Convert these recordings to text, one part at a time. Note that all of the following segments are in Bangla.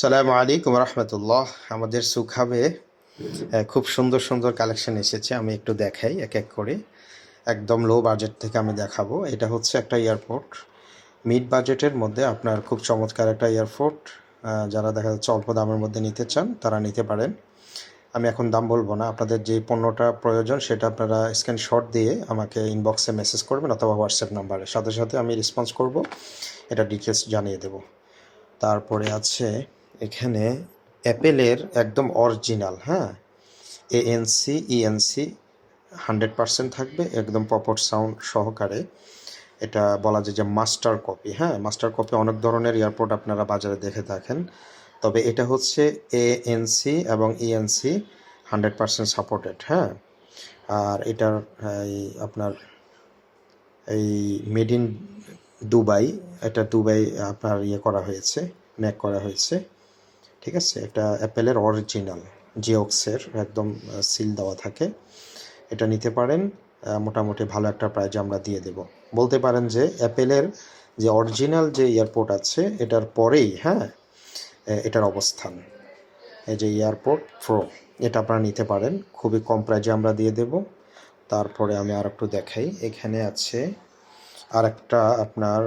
সালাম আলাইকুম রহমতুল্লাহ। আমাদের সুখাবে খুব সুন্দর সুন্দর কালেকশন এসেছে, আমি একটু দেখাই, এক এক করে। একদম লো বাজেট থেকে আমি দেখাবো। এটা হচ্ছে একটা এয়ারপোর্ট মিড বাজেটের মধ্যে আপনার খুব চমৎকার একটা এয়ারপোর্ট যারা দেখা যাচ্ছে অল্প দামের মধ্যে নিতে চান, তারা নিতে পারেন। আমি এখন দাম বলব না, আপনাদের যে পণ্যটা প্রয়োজন, সেটা আপনারা স্ক্রিনশট দিয়ে আমাকে ইনবক্সে মেসেজ করবেন অথবা হোয়াটসঅ্যাপ নাম্বারে সাথে সাথে আমি রেসপন্স করব, এটা ডিটেলস জানিয়ে দেবো। তারপরে আছে এখানে অ্যাপেলের একদম অরিজিনাল হ্যাঁ? এএনসি ইএনসি হান্ড্রেড পার্সেন্ট থাকবে, একদম পপর সাউন্ড সহকারে। এটা বলা যায় যে মাস্টার কপি হ্যাঁ? মাস্টার কপি অনেক ধরনের এয়ারপোর্ট আপনারা বাজারে দেখে থাকেন। তবে এটা হচ্ছে এএনসি এবং ইএনসি হান্ড্রেড পার্সেন্ট সাপোর্টেড হ্যাঁ? আর এটার, এই আপনার, এই মেড ইন দুবাই, এটা দুবাই আপনার ইয়ে করা হয়েছে ম্যাক করা হয়েছে। ঠিক আছে? এটা অ্যাপেলের অরিজিনাল জিওক্সের একদম সিল দেওয়া থাকে। এটা নিতে পারেন মোটামুটি ভালো একটা প্রাইজ আমরা দিয়ে দেব। বলতে পারেন যে অ্যাপেলের যে অরিজিনাল যে এয়ারপোর্ট আছে, এটার পরেই হ্যাঁ এটার অবস্থান। এই যে এয়ারপোর্ট প্রো এটা আপনারা নিতে পারেন। খুবই কম প্রাইজে আমরা দিয়ে দেব। তারপরে আমি আর একটু দেখাই। এখানে আছে আর একটা আপনার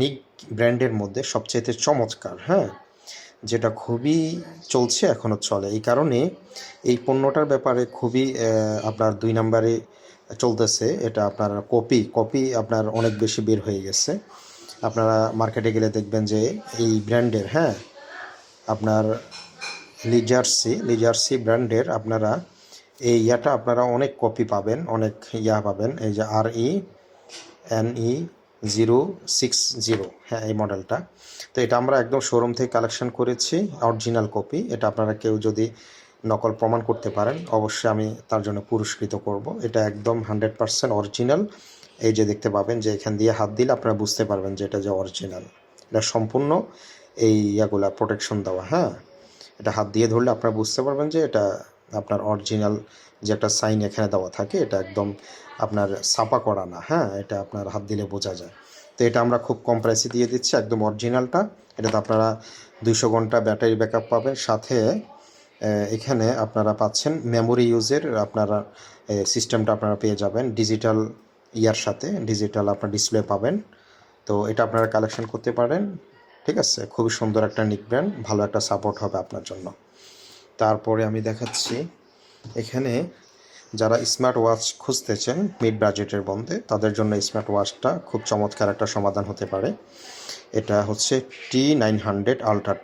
নিক ব্র্যান্ডের মধ্যে সবচেয়ে চমৎকার হ্যাঁ যেটা খুবই চলছে এখনও চলে। এই কারণে এই পণ্যটার ব্যাপারে খুবই আপনার দুই নম্বরে চলতেছে। এটা আপনার কপি কপি আপনার অনেক বেশি বের হয়ে গেছে। আপনারা মার্কেটে গেলে দেখবেন যে এই ব্র্যান্ডের হ্যাঁ আপনার লিজার্সি লিজার্সি ব্র্যান্ডের আপনারা এই ইয়াটা আপনারা অনেক কপি পাবেন, অনেক ইয়া পাবেন। এই যে R E N E zero six zero হ্যাঁ এই মডেলটা। তো এটা আমরা একদম শোরুম থেকে কালেকশন করেছি অরিজিনাল কপি এটা আপনারা কেউ যদি নকল প্রমাণ করতে পারেন, অবশ্যই আমি তার জন্য পুরস্কৃত করব। এটা একদম হান্ড্রেড পার্সেন্ট অরিজিনাল এই যে দেখতে পাবেন যে এখান দিয়ে হাত দিলে আপনারা বুঝতে পারবেন যে এটা যে অরিজিনাল এটা সম্পূর্ণ এই ইয়াগুলা প্রোটেকশন দেওয়া হ্যাঁ? এটা হাত দিয়ে ধরলে আপনারা বুঝতে পারবেন যে এটা আপনার অরিজিনাল যে একটা সাইন এখানে দেওয়া থাকে, এটা একদম আপনার ছাপা করা না হ্যাঁ? এটা আপনার হাত দিলে বোঝা যায়। তো এটা আমরা খুব কম প্রাইসে দিয়ে দিচ্ছি, একদম অরিজিনালটা এটাতে আপনারা দুশো ঘণ্টা ব্যাটারি ব্যাকআপ পাবেন। সাথে এখানে আপনারা পাচ্ছেন মেমোরি ইউজের আপনারা সিস্টেমটা আপনারা পেয়ে যাবেন। ডিজিটাল ইয়ার সাথে ডিজিটাল আপনার ডিসপ্লে পাবেন। তো এটা আপনারা কালেকশন করতে পারেন। ঠিক আছে? খুবই সুন্দর একটা নিক ব্র্যান্ড ভালো একটা সাপোর্ট হবে আপনার জন্য। তারপরে আমি দেখাচ্ছি। এখানে যারা স্মার্ট ওয়াচ খুঁজতেছেন মিড বাজেটের বন্ধে, তাদের জন্য স্মার্ট ওয়াচটা খুব চমৎকার একটা সমাধান হতে পারে। এটা হচ্ছে T nine hundred ultra two